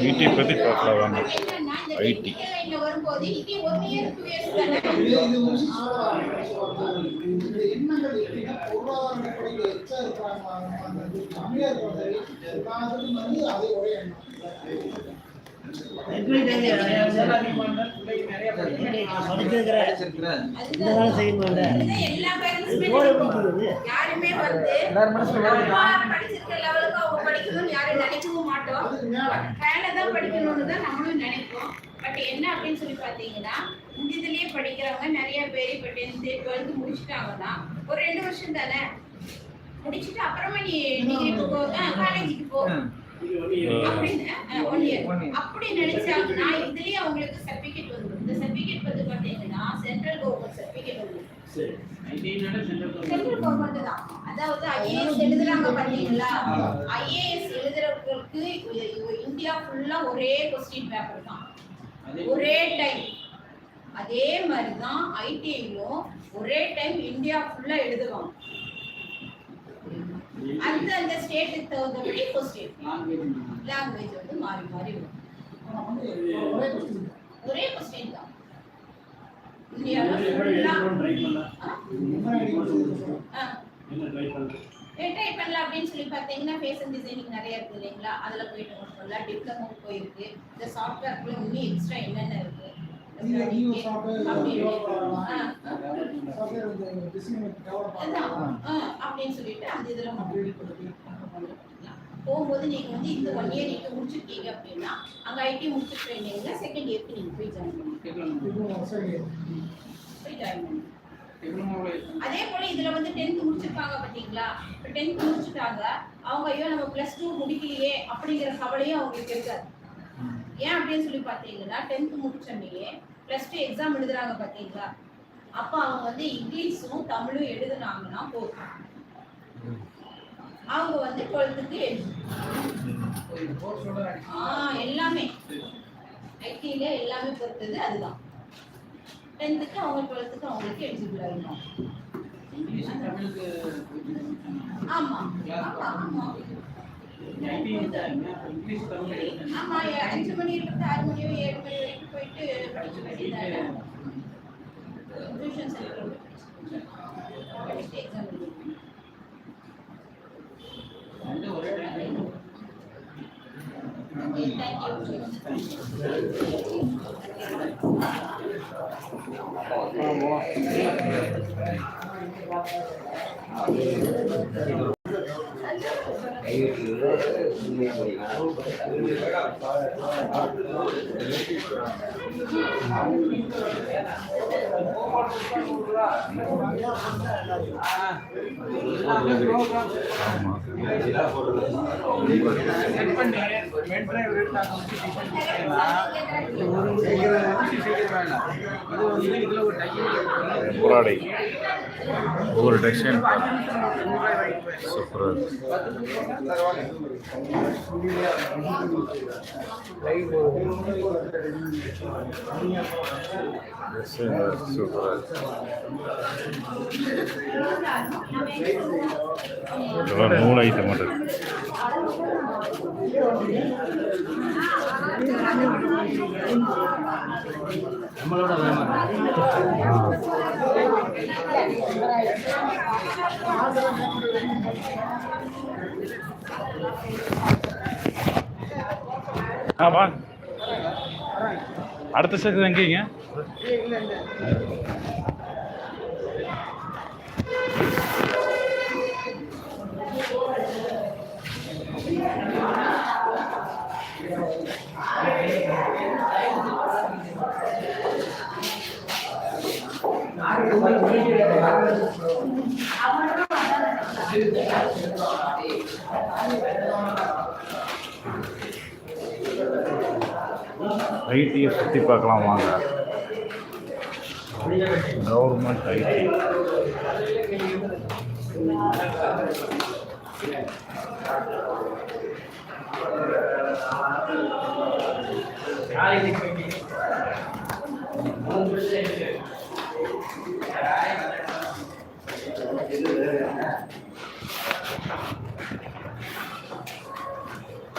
ID பற்றி பார்க்கலாம் வாங்க. என்னன்னா, இந்த இந்த எண்ணங்கள் எப்படின்னா எல்லா parents யாருமே வந்து நம்ம படிச்சிருக்க லெவலுக்கு அவங்க படிக்கணும்னு யாரும் நினைக்கவும் மாட்டோம் மேல தான் படிக்கணும்னு தான் நம்மளும் நினைப்போம் பட் என்ன அப்படின்னு சொல்லி பார்த்தீங்கன்னா இந்த இதுலயே படிக்கிறவங்க நிறைய பேர் இப்போ டென்த்து டுவெல்த்து முடிச்சுட்டாங்கன்னா ஒரு ரெண்டு வருஷம் தானே? முடிச்சுட்டு அப்புறமா நீ டிகிரி போ. காலேஜுக்கு போ. அப்படி ஒன் நான் அப்படி இதுலயே அவங்களுக்கு சர்டிபிகேட் வந்து இந்த சர்டிபிகேட் வந்து பாத்தீங்கன்னா சென்ட்ரல் கவர்மெண்ட் சர்டிபிகேட் வந்துடும் சென்ட்ரல் கவர்மெண்ட் தான் அதாவது ஐஏஎஸ் எழுதுறாங்க பாத்தீங்களா ஐஏஎஸ் எழுதுறவங்களுக்கு இந்தியா ஃபுல்லா ஒரே கொஸ்டின் பேப்பர் தான் ஒரே டைம் அதே மாதிரி தான் ஐடிஐயும் ஒரே டைம் இந்தியா ஃபுல்லா எழுதுவாங்க அந்த அந்த ஸ்டேட்டுக்கு தகுந்தபடி கொஸ்டின் லாங்குவேஜ் வந்து மாறி. மாறி வரும். ஒரே கொஸ்டின் தான். ட்ரை பண்ணலாம் அப்படின்னு சொல்லி பார்த்தீங்கன்னா ஃபேஷன் டிசைனிங் நிறைய இருக்கு இல்லைங்களா? அதில் போயிட்டு பண்ணலாம் டிப்ளமோ போயிருக்கு. இந்த சாஃப்ட்வேர்க்குள்ள இன்னும் எக்ஸ்ட்ரா என்னென்ன இருக்கு? நீங்க ஆ, அப்படின்னு சொல்லிட்டு அந்த இதில் போகும்போது நீங்க வந்து இந்த ஒன் இயர் நீங்க முடிச்சிருக்கீங்க அப்படின்னா அங்க ஐடி முடிச்சிருக்கீங்க செகண்ட் இயர்க்கு நீங்க போய் ஜாயின் பண்ணுங்க அதே போல இதுல வந்து டென்த் முடிச்சிருப்பாங்க பாத்தீங்களா? இப்போ டென்த் முடிச்சுட்டாங்க. அவங்க ஐயோ நம்ம பிளஸ் டூ முடிக்கலையே அப்படிங்கிற கவலையும் அவங்களுக்கு இருக்காது. ஏன் அப்படின்னு சொல்லி பார்த்தீங்கன்னா டென்த் முடிச்சோன்னே ப்ளஸ் டூ எக்ஸாம் எழுதுறாங்க பார்த்தீங்களா அப்போ அவங்க வந்து இங்கிலீஷும் தமிழும் எழுதுனாங்கன்னா போதும். அவங்க வந்து டுவெல்த்துக்கு ஆ எல்லாமே. ஐடியில் எல்லாமே பொறுத்தது அதுதான். டென்த்துக்கு அவங்க டுவெல்த்துக்கு அவங்களுக்கு எலிஜிபிள் ஆகிடும் ஆமாம் ஆமாம் ஆமாம் ஆமா அஞ்சு மணி இருந்து ஆறு மணியோ ஏழு மணி வரைக்கும் போயிட்டு படிக்க வேண்டியதானே tuition centre exam thank you. புறாடை ஒரு டெக்ஸ்டைல் சூப்பராக சூப்பராக இதெல்லாம் நூல் ஐட்டம் மட்டும் ஆ வா. அடுத்த செக்ஷன் எங்கேங்க ஐடியை சுற்றி பார்க்கலாம் வாங்க. Government IT.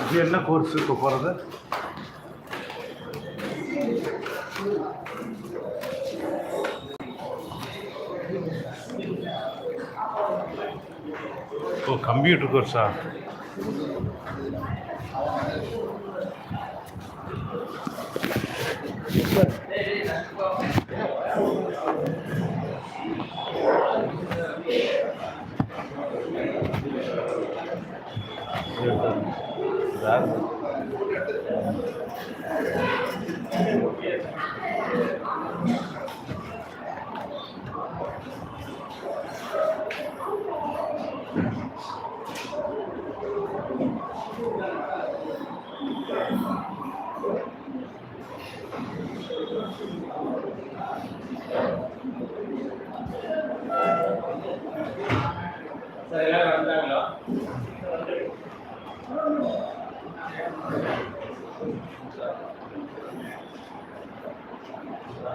இது என்ன கோர்ஸ் இப்போ போகிறது ஓ கம்ப்யூட்டர் கோர்ஸா சார் எல்லாரும் வந்தாங்களா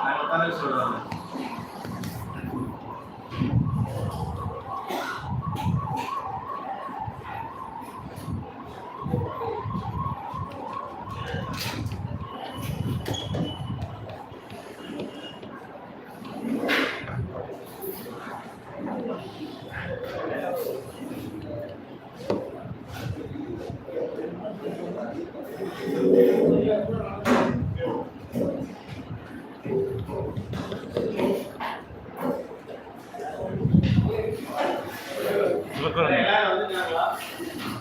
நான் உட்காந்து சொல்றேன் இதில் சார் உட்காருங்க எல்லாரும் வந்துட்டாங்களா இதில் உட்காருங்க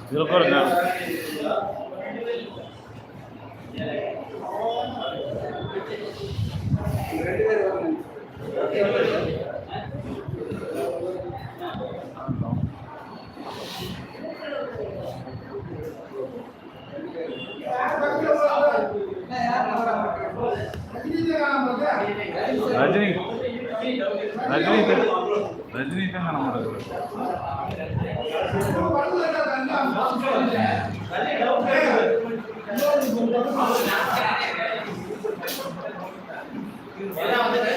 ரஜினி ரஜினி ரஜினி தான் நம்ம சரி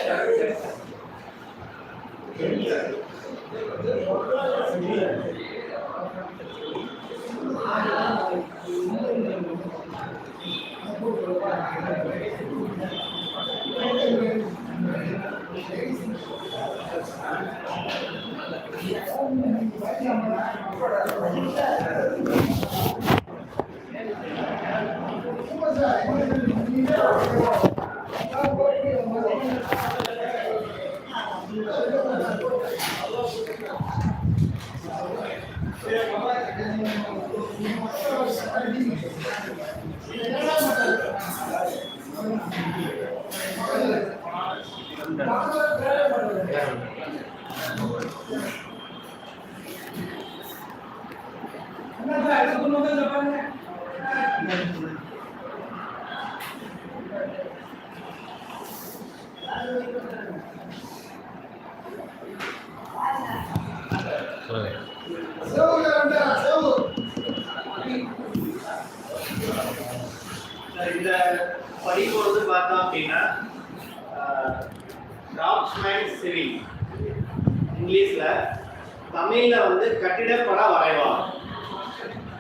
Yes.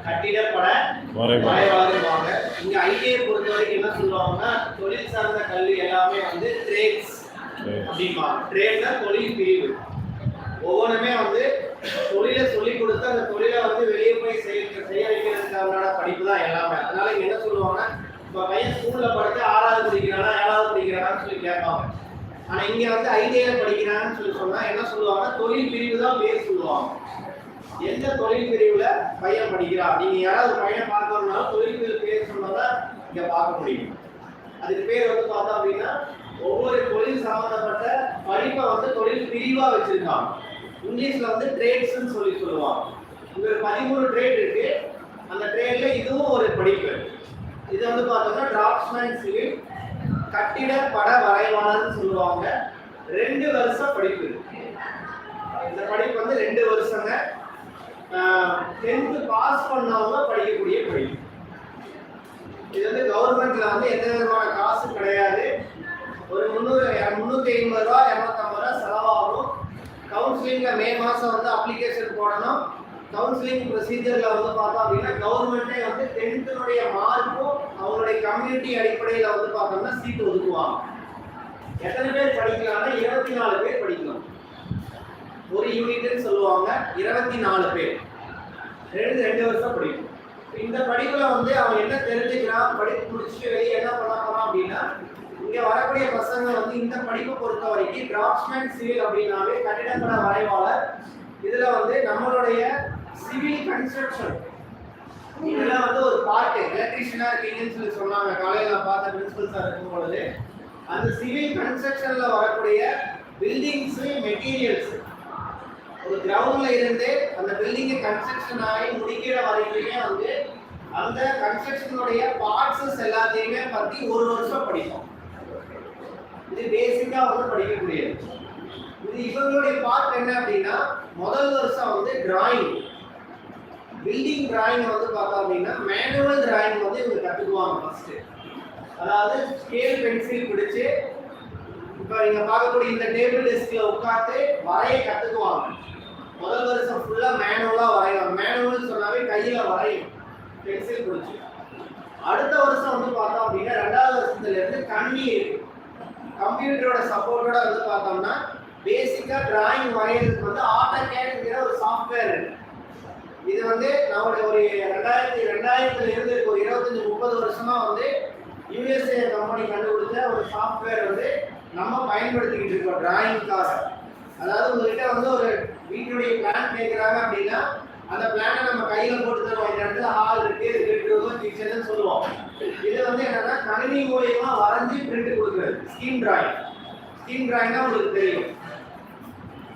கட்டிடப்பட. வரைவாருவாங்க இங்க ஐடிஐ பொறுத்த வரைக்கும் என்ன சொல்லுவாங்கன்னா தொழில் சார்ந்த கல்வி எல்லாமே வந்து ட்ரேட்ஸ் சரி. அப்படிம்பாங்க. ட்ரேட்னா தொழில் பிரிவு. ஒவ்வொன்றுமே வந்து தொழிலை சொல்லி கொடுத்து அந்த தொழிலை வந்து வெளியே போய் செய்ய செய்ய வைக்கிறதுக்கான படிப்பு தான் எல்லாமே. அதனால இங்க என்ன சொல்லுவாங்க இப்போ பையன் ஸ்கூல்ல படிச்சு ஆறாவது படிக்கிறானா ஏழாவது படிக்கிறானான்னு சொல்லி கேட்பாங்க. ஆனா இங்க வந்து ஐடிஐல படிக்கிறான்னு சொல்லி சொன்னா என்ன சொல்லுவாங்க தொழில் பிரிவு தான் பேர் சொல்லுவாங்க. எந்த தொழில் பிரிவுல பையன் படிக்கிறான்? நீங்க யாராவது பையன் பார்க்கணும்னாலும் தொழில் பிரிவு பேர் சொன்னதான் இங்க பார்க்க முடியும். அதுக்கு பேர் வந்து பார்த்தோம் அப்படின்னா ஒவ்வொரு தொழில் சம்பந்தப்பட்ட படிப்பை வந்து தொழில் பிரிவா வச்சிருக்காங்க. இங்கிலீஷ்ல வந்து ட்ரேட்ஸ்னு சொல்லி சொல்லுவாங்க. இங்க ஒரு பதிமூணு ட்ரேட் இருக்கு. அந்த ட்ரேட்ல இதுவும் ஒரு படிப்பு. இது வந்து பார்த்தோம்னா டிராப்ஸ்மேன் சிவில் கட்டிட பட வரைவாளர்னு சொல்லுவாங்க. ரெண்டு வருஷம் படிப்பு. இந்த படிப்பு வந்து ரெண்டு வருஷங்க. டென்த்து பாஸ் பண்ணவங்க படிக்கக்கூடிய படிப்பு இது வந்து கவர்மெண்ட்ல வந்து எந்த விதமான காசு கிடையாது. ஒரு முந்நூறு முந்நூற்றி ஐம்பது ரூபா இரநூத்தம்பது ரூபா செலவாகும். கவுன்சிலிங்கில் மே மாதம் வந்து அப்ளிகேஷன் போடணும். கவுன்சிலிங் ப்ரொசீஜரில் வந்து பார்த்தோம் அப்படின்னா கவர்மெண்ட்டே வந்து டென்த்தினுடைய மார்க்கும் அவங்களுடைய கம்யூனிட்டி அடிப்படையில் வந்து பார்த்தோம்னா சீட்டு ஒதுக்குவாங்க. எத்தனை பேர் படிக்கலாம்னா இருபத்தி நாலு பேர் படிக்கலாம். ஒரு யூனிட்னு சொல்லுவாங்க இருபத்தி நாலு பேர். ரெண்டு ரெண்டு வருஷம் படிக்கும். இந்த படிப்புல வந்து அவன் என்ன தெரிஞ்சுக்கிறான் படிப்பு முடிச்சு வெளியே என்ன பண்ண போறான் அப்படின்னா இங்க வரக்கூடிய பசங்க வந்து இந்த படிப்பை பொறுத்த வரைக்கும் டிராப்ட்ஸ்மேன் சிவில் அப்படின்னாவே கட்டிடப்பட வரைவாளர். இதுல வந்து நம்மளுடைய சிவில் கன்ஸ்ட்ரக்ஷன் இதுல வந்து ஒரு பார்ட்டு எலக்ட்ரிஷியனா இருக்கீங்கன்னு சொல்லி சொன்னாங்க. காலையில நான் பார்த்த பிரின்சிபல் சார் இருக்கும் பொழுது அந்த சிவில் கன்ஸ்ட்ரக்ஷன்ல வரக்கூடிய பில்டிங்ஸ் மெட்டீரியல்ஸ் ஒரு கிரவுண்ட்ல இருந்து அந்த பில்டிங் கன்ஸ்ட்ரக்ஷன் ஆகி முடிக்கிற வரைக்குமே வந்து அந்த கன்ஸ்ட்ரக்ஷனுடைய பார்ட்ஸஸ் எல்லாத்தையுமே பத்தி ஒரு வருஷம் படிப்போம். இது பேசிக்கா வந்து படிக்கக்கூடியது. இது இவங்களுடைய பார்ட் என்ன அப்படின்னா முதல் வருஷம் வந்து டிராயிங் பில்டிங் டிராயிங் வந்து பார்த்தோம் அப்படின்னா மேனுவல் டிராயிங் வந்து இவங்க கற்றுக்குவாங்க ஃபர்ஸ்ட் அதாவது ஸ்கேல் பென்சில் பிடிச்சு இப்போ நீங்கள் பார்க்கக்கூடிய இந்த டேபிள் டெஸ்கில் உட்காந்து வரைய கற்றுக்குவாங்க முதல் வருஷம் ஃபுல்லாக மேனுவலாக வரையலாம். மேனுவல் சொன்னாவே கையில் வரையும். பென்சில் பிடிச்சி. அடுத்த வருஷம் வந்து பார்த்தோம் அப்படின்னா ரெண்டாவது வருஷத்துலேருந்து கண்ணி இருக்கு கம்ப்யூட்டரோட சப்போர்ட்டோட வந்து பார்த்தோம்னா பேசிக்காக டிராயிங் வரைகிறதுக்கு வந்து ஆட்டோ கேட்டுங்கிற ஒரு சாஃப்ட்வேர் இது வந்து நம்மளுடைய ஒரு ரெண்டாயிரத்தி ரெண்டாயிரத்துல இருந்து ஒரு முப்பது வருஷமா வந்து யூஎஸ்ஏ கம்பெனி கண்டுபிடிச்ச ஒரு சாஃப்ட்வேர் வந்து நம்ம பயன்படுத்திக்கிட்டு இருக்கோம் டிராயிங்காக அதாவது உங்ககிட்ட வந்து ஒரு வீட்டுடைய பிளான் கேட்குறாங்க அப்படின்னா அந்த பிளானை நம்ம கையில போட்டு தருவோம். இந்த இடத்துல ஹால் இருக்கு பெட்ரூம் கிச்சன் சொல்லுவோம். இது வந்து என்னன்னா கணினி மூலியமா வரைஞ்சி பிரிண்ட் கொடுக்குறது. ஸ்கீம் டிராயிங் ஸ்கீம் டிராயிங்னா உங்களுக்கு தெரியும்.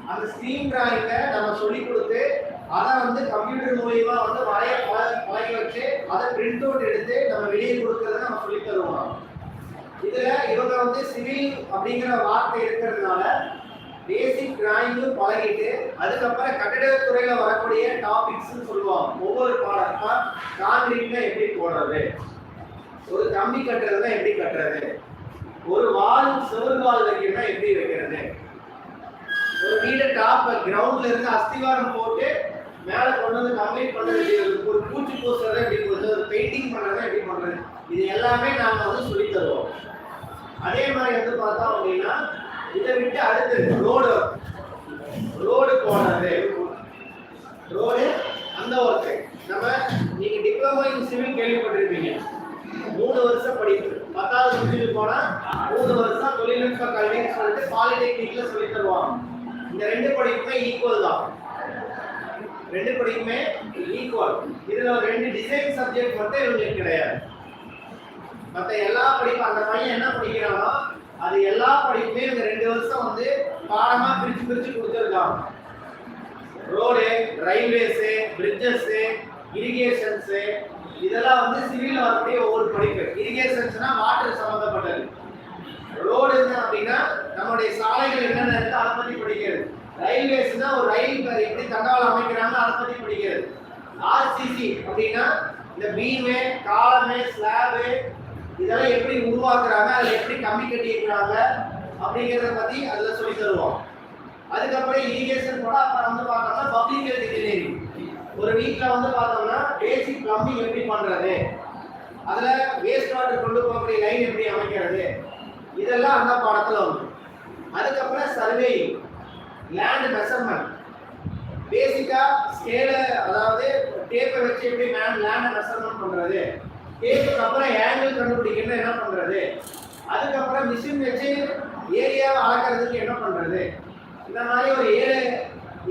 அந்த ஸ்கீம் டிராயிங்கை நம்ம சொல்லி கொடுத்து அதை வந்து கம்ப்யூட்டர் மூலியமா வந்து வரைய பழ- பழகி வச்சு அதை பிரிண்ட் அவுட் எடுத்து நம்ம வெளியே கொடுக்கறத நம்ம சொல்லி தருவோம். இதுல இவங்க வந்து சிவில் அப்படிங்கிற வார்த்தை இருக்கிறதுனால பேசிக் டிராயிங்கும் பழகிட்டு அதுக்கப்புறம் கட்டிடத்துறையில வரக்கூடிய டாபிக்ஸ் சொல்லுவாங்க. ஒவ்வொரு பாடத்தா கான்கிரீட்னா எப்படி போடுறது? ஒரு கம்பி கட்டுறதுனா எப்படி கட்டுறது? ஒரு வால் செவல் வால் வைக்கணும்னா எப்படி வைக்கிறது? ஒரு வீடு டாப் கிரவுண்ட்ல இருந்து அஸ்திவாரம் போட்டு மேல கொண்டு வந்து கம்ப்ளீட் பண்ண வேண்டியது ஒரு பூச்சி பூசுறத எப்படி பண்ணுறது ஒரு பெயிண்டிங் பண்றத எப்படி பண்றது? இது எல்லாமே நாம வந்து சொல்லி தருவோம். அதே மாதிரி வந்து பார்த்தோம் அப்படின்னா இதை விட்டு அடுத்து ரோடு. ரோடு போனது. ரோடு அந்த ஒர்க்கு நம்ம நீங்க டிப்ளமோ இன் சிவில் கேள்விப்பட்டிருப்பீங்க. மூணு வருஷம் படிப்பு. பத்தாவது முடிஞ்சு போனா மூணு வருஷம் தொழில்நுட்ப கல்வின்னு சொல்லிட்டு பாலிடெக்னிக்ல சொல்லி தருவாங்க. இந்த ரெண்டு படிப்புமே ஈக்குவல் தான். ரெண்டு படிப்புமே ஈக்குவல் இதுல ஒரு ரெண்டு டிசைன் சப்ஜெக்ட் மட்டும் இவங்களுக்கு கிடையாது. மற்ற எல்லா படிப்பும் அந்த பையன் என்ன படிக்கிறானோ அது எல்லா படிப்புமே இந்த ரெண்டு வருஷம் வந்து பாடமா பிரிச்சு பிரிச்சு கொடுத்துருக்காங்க. ரோடு ரயில்வேஸு பிரிட்ஜஸ்ஸு இரிகேஷன்ஸு இதெல்லாம் வந்து சிவில் வரக்கூடிய ஒவ்வொரு படிப்பு. இரிகேஷன்ஸ்னா வாட்டர் சம்மந்தப்பட்டது ரோடு என்ன அப்படின்னா நம்மளுடைய சாலைகள் என்னென்ன இருக்கு அதை பற்றி படிக்கிறது. ரயில்வேஸ்னா ஒரு ரயில் எப்படி தண்டவாளம் அமைக்கிறாங்க அதை பற்றி படிக்கிறது. ஆர்சிசி அப்படின்னா இந்த பீமே காலமே ஸ்லாபு இதெல்லாம் எப்படி உருவாக்குறாங்க அதில் எப்படி கம்மி கட்டியிருக்கிறாங்க அப்படிங்கிறத பற்றி அதில் சொல்லி தருவோம். அதுக்கப்புறம் இரிகேஷன் கூட அப்புறம் வந்து பார்த்தோம்னா பப்ளிக் ஹெல்த் இன்ஜினியரிங் ஒரு வீட்டில் வந்து பார்த்தோம்னா பேசிக் பிளம்பிங் எப்படி பண்ணுறது அதில் வேஸ்ட் வாட்டர் கொண்டு போகக்கூடிய லைன் எப்படி அமைக்கிறது? இதெல்லாம் அந்த படத்தில் வரும் அதுக்கப்புறம் சர்வே லேண்ட் மெஷர்மெண்ட் பேசிக்காக ஸ்கேலை அதாவது டேப்பை வச்சு எப்படி லேண்டை மெஷர்மெண்ட் பண்ணுறது டேப்புக்கு அப்புறம் ஆங்கிள் கண்டுபிடிக்கணும் என்ன பண்ணுறது அதுக்கப்புறம் மிஷின் வச்சு ஏரியாவை அளக்கிறதுக்கு என்ன பண்ணுறது இந்த மாதிரி ஒரு ஏழு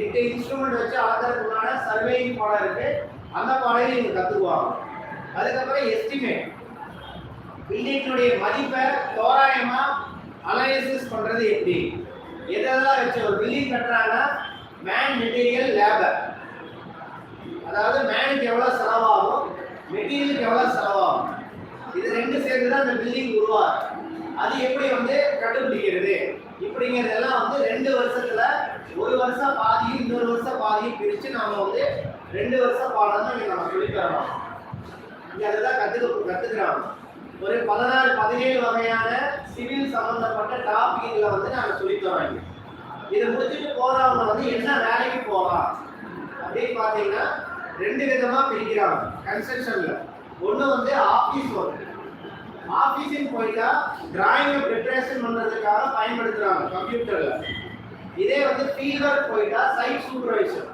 எட்டு இன்ஸ்ட்ருமெண்ட் வச்சு அளக்கிறதுக்குள்ளான சர்வேயிங் பாடம் இருக்குது அந்த பாடையும் நீங்கள் கற்றுக்குவாங்க அதுக்கப்புறம் எஸ்டிமேட் பில்டிங்கினுடைய மதிப்பை தோராயமாக அனலைசிஸ் பண்ணுறது எப்படி? எதெல்லாம் வச்சு ஒரு பில்டிங் கட்டுறாங்கன்னா மேன் மெட்டீரியல் லேபர் அதாவது மேனுக்கு எவ்வளோ செலவாகும்? மெட்டீரியலுக்கு எவ்வளவு செலவாகும்? இது ரெண்டு சேர்ந்து தான் அந்த பில்டிங் உருவாகும். அது எப்படி வந்து கண்டுபிடிக்கிறது? இப்படிங்கிறதெல்லாம் வந்து ரெண்டு வருஷத்துல ஒரு வருஷம் பாதியும் இன்னொரு வருஷம் பாதியும் பிரித்து நாம வந்து ரெண்டு வருஷம் பாடம் தான் நம்ம சொல்லித்தரோம் தரோம் இங்க அதுதான் கற்றுக்க கற்றுக்கிறோம் ஒரு பதினாறு பதினேழு வகையான சிவில் சம்பந்தப்பட்ட டாபிக்ல வந்து நாங்கள் சொல்லி தரோம் இதை முடிச்சுட்டு போறவங்க வந்து என்ன வேலைக்கு போகலாம்? அப்படின்னு பார்த்தீங்கன்னா ரெண்டு விதமா பிரிக்கிறாங்க. கன்ஸ்ட்ரக்ஷன்ல ஒண்ணு வந்து ஆபீஸ் ஒர்க் ஆபீஸின் போயிட்டா டிராயிங் ப்ரிப்பரேஷன் பண்றதுக்காக பயன்படுத்துறாங்க கம்ப்யூட்டர்ல இதே வந்து ஃபீல்டர் போயிட்டா சைட் சூப்பர்வைசர்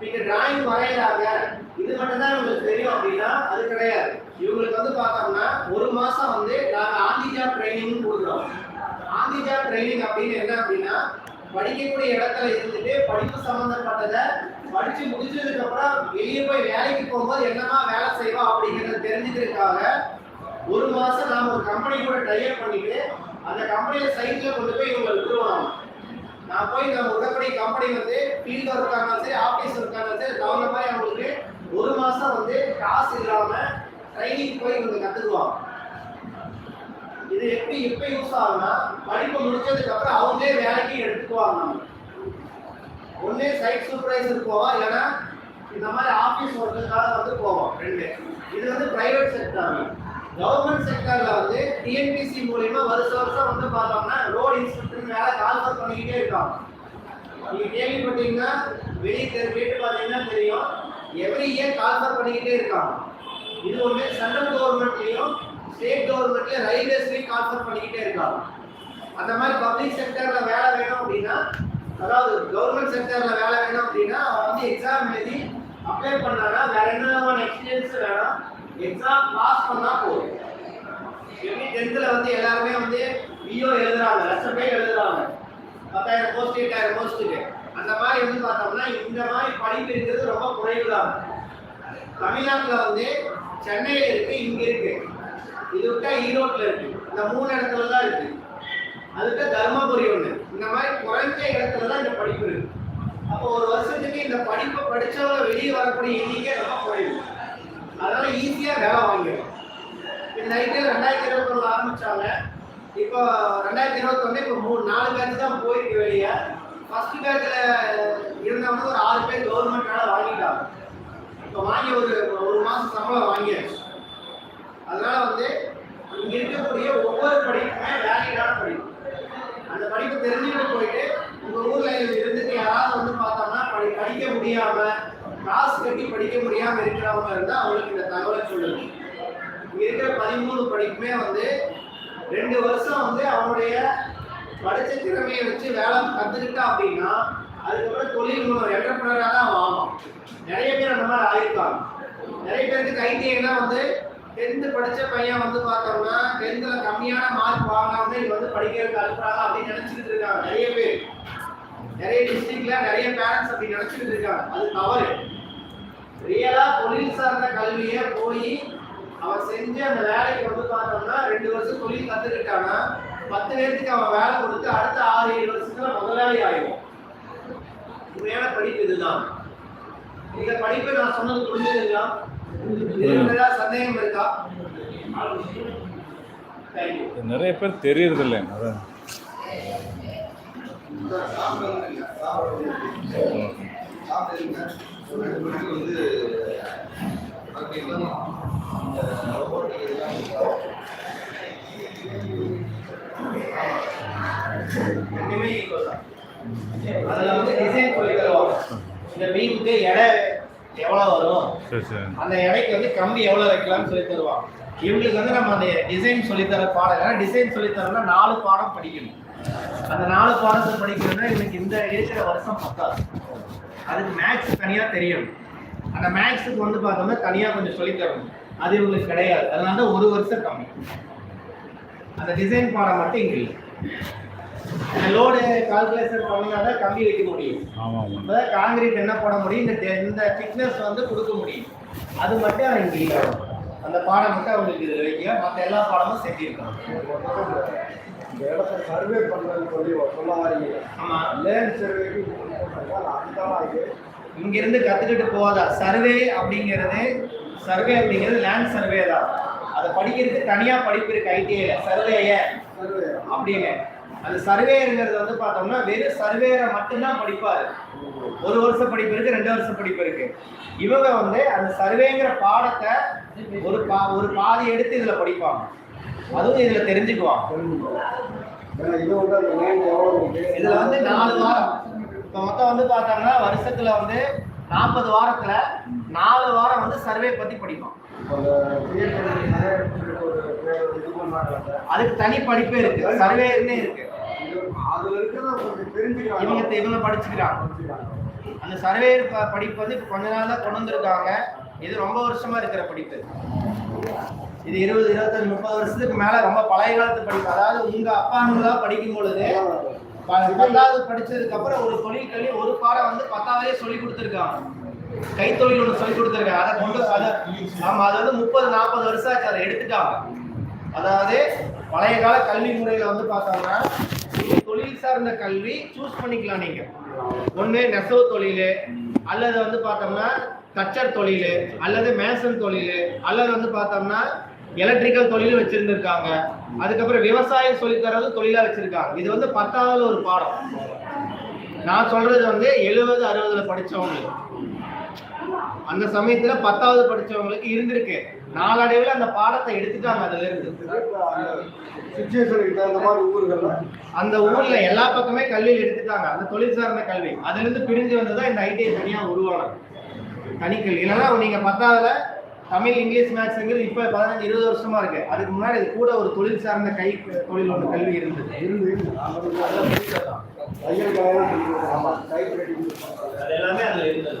நீங்க டிராயிங் வரையறாங்க. இது மட்டும் தான் உங்களுக்கு தெரியும் அப்படின்னா அது கிடையாது. இவங்களுக்கு வந்து பார்த்தோம்னா ஒரு மாசம் வந்து நாங்கள் ஆந்தி ட்ரைனிங் கொடுக்குறோம். ஆந்தி ட்ரைனிங் அப்படின்னு என்ன அப்படின்னா படிக்கக்கூடிய இடத்துல இருந்துட்டு படிப்பு சம்பந்தப்பட்டதை படிச்சு முடிச்சதுக்கு அப்புறம் வெளியே போய் வேலைக்கு போகும்போது என்னமா வேலை செய்வோம் அப்படிங்கறத தெரிஞ்சுக்கிறதுக்காக ஒரு மாசம் நாம ஒரு கம்பெனி கூட டைப் பண்ணிட்டு அந்த கம்பெனியில சைட்ல கொண்டு போய் இவங்க விட்டுருவாங்க நான் போய் நம்ம உடப்படி கம்பெனி வந்து ஃபீல்ட் இருக்காங்க சரி ஆஃபீஸ் ஒர்க்கான சரி தகுந்த மாதிரி அவங்களுக்கு ஒரு மாசம் வந்து காசு இல்லாம ட்ரைனிங் போய் இவங்க கத்துக்குவாங்க. இது எப்படி எப்ப யூஸ் ஆகும்னா படிப்பு முடிச்சதுக்கு அப்புறம் அவங்களே வேலைக்கு எடுத்துக்குவாங்க. நம்ம ஒண்ணே சைட் சூப்பர்வைசர் போவோம் இல்லைன்னா இந்த மாதிரி ஆஃபீஸ் ஒர்க்குக்காக வந்து போவோம் ரெண்டு. இது வந்து பிரைவேட் செக்டர் கவர்மெண்ட் செக்டர்ல வந்து டிஎன்பிசி மூலியமா வருஷ வருஷம் வந்து பார்த்தோம்னா ரோடு இன்ஸ்பெக்டர் வேலை கால்பர் பண்ணிக்கிட்டே இருக்காங்க. நீங்க கேள்விப்பட்டீங்கன்னா வெளியே தெரு கேட்டு பார்த்தீங்கன்னா தெரியும். எவ்ரி இயர் கால்ஃபர் பண்ணிக்கிட்டே இருக்காங்க. இது ஒன்று சென்ட்ரல் கவர்மெண்ட்லேயும் ஸ்டேட் கவர்மெண்ட்லயும் ரயில்வேஸ்லயும் கால்ஃபர் பண்ணிக்கிட்டே இருக்காங்க. அந்த மாதிரி பப்ளிக் செக்டர்ல வேலை வேணும் அப்படின்னா அதாவது கவர்மெண்ட் செக்டர்ல வேலை வேணும் அப்படின்னா அவன் வந்து எக்ஸாம் எழுதி அப்ளை பண்ணானா வேற என்ன எக்ஸ்பீரியன்ஸ் வேணாம்? எக்ஸாம் பாஸ் பண்ணா போதும். எப்படி டென்த்தில் வந்து எல்லாருமே வந்து பிஓ எழுதுறாங்க. லட்சம் பேர் எழுதுறாங்க. பத்தாயிரம் போஸ்ட் எட்டாயிரம் போஸ்ட்டுக்கு அந்த மாதிரி வந்து பார்த்தோம்னா இந்த மாதிரி படிப்பு இருக்கிறது ரொம்ப குறைவு தான் தமிழ்நாட்டில் வந்து சென்னையில் இருக்கு இங்க இருக்கு. இது விட்டா ஈரோட்டில் இருக்கு. இந்த மூணு இடத்துல தான் இருக்கு. அதுக்கு தர்மபுரி ஒண்ணு இந்த மாதிரி குறைஞ்ச இடத்துல தான் இந்த படிப்பு இருக்கு. அப்போ ஒரு வருஷத்துக்கு இந்த படிப்பை படிச்சவங்க வெளியே வரக்கூடிய எண்ணிக்கை ரொம்ப குறையும் அதனால ஈஸியா வேலை வாங்கிடும். இந்த ஐடியா ரெண்டாயிரத்தி இருபத்தொன்னு ஆரம்பிச்சாங்க. இப்போ ரெண்டாயிரத்தி இருபத்தொன்னு இப்போ மூணு நாலு பேருக்கு தான் போயிருக்கு வெளியே. ஃபர்ஸ்ட் பேக்கில் இருந்தவங்க ஒரு ஆறு பேர் கவர்மெண்ட் வேலை வாங்கிட்டாங்க. இப்போ வாங்கி ஒரு ஒரு மாதம் சம்பளம் வாங்கியாச்சு. அதனால வந்து இங்கே இருக்கக்கூடிய ஒவ்வொரு படிப்புமே வேலைக்கான படிப்பு. அந்த படிப்பு தெரிஞ்சுட்டு போயிட்டு உங்க ஊர்ல இருந்துட்டு யாராவது வந்து பார்த்தோம்னா படி படிக்க முடியாம காசு கட்டி படிக்க முடியாம இருக்கிறவங்க இருந்தா அவங்களுக்கு இந்த தகவலை சொல்லுங்க. இங்க இருக்கிற பதிமூணு படிப்புமே வந்து ரெண்டு வருஷம் வந்து அவனுடைய படிச்ச திறமையை வச்சு வேலை கத்துக்கிட்டா அப்படின்னா அதுக்கப்புறம் தொழில் என்டர்பிரனராக தான் ஆகும் நிறைய பேர் அந்த மாதிரி ஆயிருக்காங்க நிறைய பேருக்கு ஐடிஐனா வந்து டென்த்து படிச்ச பையன் வந்து பார்த்தோம்னா டென்த்தில் கம்மியான மார்க் வாங்காம இது வந்து படிக்கிறதுக்கு அனுப்புறாங்க அப்படின்னு நினைச்சிட்டு இருக்காங்க. நிறைய பேர். நிறைய டிஸ்ட்ரிக்ட்ல நிறைய பேரண்ட்ஸ் அப்படி நினைச்சிட்டு இருக்காங்க. அது தவறு. ரியலா தொழில் சார்ந்த கல்வியை போய் அவன் செஞ்சு அந்த வேலைக்கு வந்து பார்த்தோம்னா ரெண்டு வருஷம் தொழில் கத்துக்கிட்டானா பத்து பேருக்கு அவன் வேலை கொடுத்து அடுத்த ஆறு ஏழு வருஷத்துல முதலாளி ஆயிடும் உண்மையான படிப்பு இதுதான். இந்த படிப்பை நான் சொன்னது புரிஞ்சுதுங்களா? சந்தேகம் இருக்கா? நிறைய பேர் தெரியறதில்லை. அதான். இந்த மீனுக்கு எடை எவ்வளவு வரும்? அந்த எடைக்கு வந்து கம்பி எவ்வளவு வைக்கலாம்னு சொல்லி தருவாங்க இவங்களுக்கு வந்து நம்ம அந்த டிசைன் சொல்லி தர பாடம் ஏன்னா டிசைன் சொல்லி தரோம்னா நாலு பாடம் படிக்கணும். அந்த நாலு பாடத்தை படிக்கணும்னா எனக்கு இந்த இருக்கிற வருஷம் பத்தாது. அதுக்கு மேக்ஸ் தனியா தெரியணும். அந்த மேக்ஸுக்கு வந்து பார்த்தோம்னா தனியா கொஞ்சம் சொல்லி தரணும். அது இவங்களுக்கு கிடையாது. அதனால தான் ஒரு வருஷம் கம்மி. அந்த டிசைன் பாடம் மட்டும் இங்க இல்லை. லோடு கால்குலேஷன் பண்ணினா தான் கம்பி வைக்க முடியும். ஆமாம் ஆமாம் அப்பதான் காங்கிரீட் என்ன பண்ண முடியும்? இந்த டெ- இந்த திக்னஸ் வந்து கொடுக்க முடியும். அது மட்டும் அவங்க இல்லை அந்த பாடம் மட்டும் அவங்களுக்கு இது வைக்க மற்ற எல்லா பாடமும் செஞ்சிருக்காங்க இந்த இடத்த சர்வே பண்ணலன்னு சொல்லி சொல்ல வரீங்க ஆமா. லேண்ட் சர்வேக்கு அந்த மாதிரி. இங்க இருந்து கத்துக்கிட்டு போகாதா. சர்வே அப்படிங்கிறது சர்வே அப்படிங்கிறது லேண்ட் சர்வே தான். அதை படிக்கிறதுக்கு தனியா படிப்பு இருக்கு ஐடிஐல சர்வேயர் சர்வே அப்படின்னு. அந்த சர்வேயருங்கிறது வந்து பார்த்தோம்னா வெறும் சர்வேயரை மட்டும்தான் படிப்பாரு ஒரு வருஷம் படிப்பு இருக்கு ரெண்டு வருஷம் படிப்பு இருக்கு. இவங்க வந்து அந்த சர்வேங்கிற பாடத்தை ஒரு பா ஒரு பாதி எடுத்து இதுல படிப்பாங்க. அதுவும் இதுல தெரிஞ்சுக்குவாங்க. வந்து இதுல வந்து நாலு வாரம். இப்போ மொத்தம் வந்து பார்த்தாங்கன்னா வருஷத்துல வந்து நாற்பது வாரத்துல நாலு வாரம் வந்து சர்வே பத்தி படிப்போம் அதுக்கு தனி படிப்பே இருக்கு. சர்வேன்னு இருக்கு. இவங்க இவங்க படிச்சுக்கிறாங்க. அந்த சர்வே படிப்பு வந்து இப்போ கொஞ்ச நாள் தான் கொண்டு வந்திருக்காங்க. இது ரொம்ப வருஷமா இருக்கிற படிப்பு. இது இருபது இருபத்தஞ்சு முப்பது வருஷத்துக்கு மேல ரொம்ப பழைய காலத்து படிப்பு. அதாவது உங்க அப்பாங்களா படிக்கும் பொழுது பத்தாவது படிச்சதுக்கு அப்புறம் ஒரு தொழில் கல்வி ஒரு பாடம் வந்து பத்தாவதே சொல்லி கொடுத்துருக்காங்க. கைத்தொழில் ஒன்று சொல்லி கொடுத்துருக்காங்க. அதை கொண்டு ஆமா அது வந்து முப்பது நாற்பது வருஷம் ஆச்சு. அதை எடுத்துட்டாங்க. அதாவது பழைய கால கல்வி முறையில வந்து பார்த்தோம்னா தொழில் சார்ந்த கல்வி சூஸ் பண்ணிக்கலாம் நீங்க. ஒண்ணு நெசவு தொழில் அல்லது வந்து பார்த்தோம்னா தச்சர் தொழில் அல்லது மேசன் தொழில் அல்லது வந்து பார்த்தோம்னா எலக்ட்ரிக்கல் தொழில் வச்சிருந்திருக்காங்க. அதுக்கப்புறம் விவசாயம் சொல்லித் தரது தொழிலா வச்சிருக்காங்க. இது வந்து பத்தாவது ஒரு பாடம். நான் சொல்றது வந்து எழுபது அறுபதுல படிச்சவங்களுக்கு. அந்த சமயத்துல பத்தாவது படிச்சவங்களுக்கு இருந்திருக்கு. நாளடைவில் அந்த பாடத்தை எடுத்துட்டாங்க அதுல இருந்து அந்த ஊர்ல எல்லா பக்கமே கல்வியில் எடுத்துட்டாங்க. அந்த தொழில் சார்ந்த கல்வி. அதுல இருந்து பிரிஞ்சு வந்ததா இந்த ஐடிஐ தனியா உருவானது. தனிக்கல்வி. இல்லைன்னா நீங்க பத்தாவதுல தமிழ் இங்கிலீஷ் மேத்ஸ்ங்கிறது இப்ப பதினஞ்சு இருபது வருஷமா இருக்கு. அதுக்கு முன்னாடி இது கூட ஒரு தொழில் சார்ந்த கை தொழில் ஒன்று கல்வி இருந்தது. இருந்து எல்லாமே அதுல இருந்தது.